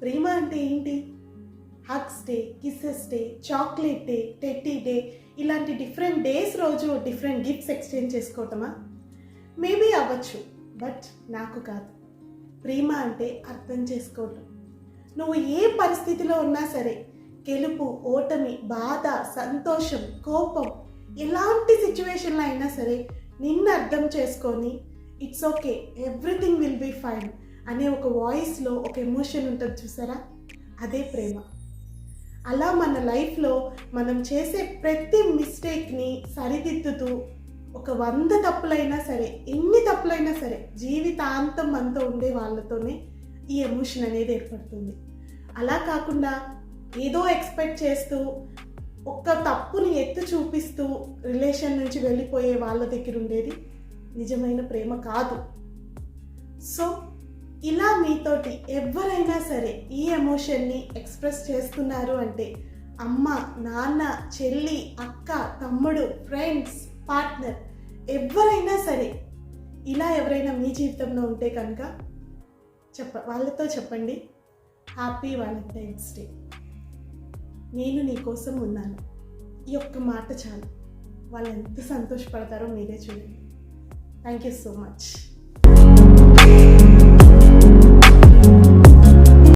ప్రేమ అంటే ఏంటి? Hugs day kisses day chocolate day teddy day ఇలాంటి డిఫరెంట్ డేస్ రోజు డిఫరెంట్ గిఫ్ట్స్ ఎక్స్చేంజ్ చేసుకోవటమా? మేబీ అవ్వచ్చు బట్ నాకు కాదు. ప్రేమ అంటే అర్థం చేసుకోవటం. నువ్వు ఏ పరిస్థితిలో ఉన్నా సరే గెలుపు ఓటమి బాధ సంతోషం కోపం ఎలాంటి సిచ్యువేషన్లో అయినా సరే నిన్ను అర్థం చేసుకొని it's okay everything will be fine అనే ఒక వాయిస్లో ఒక ఎమోషన్ ఉంటుంది చూసారా? అదే ప్రేమ. అలా మన లైఫ్లో మనం చేసే ప్రతి మిస్టేక్ని సరిదిద్దుతూ ఒక వంద తప్పులైనా సరే ఎన్ని తప్పులైనా సరే జీవితాంతం మనతో ఉండే వాళ్ళతోనే ఈ ఎమోషన్ అనేది ఏర్పడుతుంది. అలా కాకుండా ఏదో ఎక్స్పెక్ట్ చేస్తూ ఒక్క తప్పుని ఎత్తు చూపిస్తూ రిలేషన్ నుంచి వెళ్ళిపోయే వాళ్ళ దగ్గర ఉండేది నిజమైన ప్రేమ కాదు. సో ఇలా మీతోటి ఎవరైనా సరే ఈ ఎమోషన్ని ఎక్స్ప్రెస్ చేస్తున్నారు అంటే అమ్మ నాన్న చెల్లి అక్క తమ్ముడు ఫ్రెండ్స్ పార్ట్నర్ ఎవరైనా సరే ఇలా ఎవరైనా మీ జీవితంలో ఉంటే కనుక చెప్ప వాళ్ళతో చెప్పండి. హ్యాపీ వాలంటైన్స్ డే నేను నీకోసం ఉన్నాను. ఈ ఒక్క మాట చాలు. వాళ్ళు ఎంత సంతోషపడతారో మీరే చూడండి. Thank you so much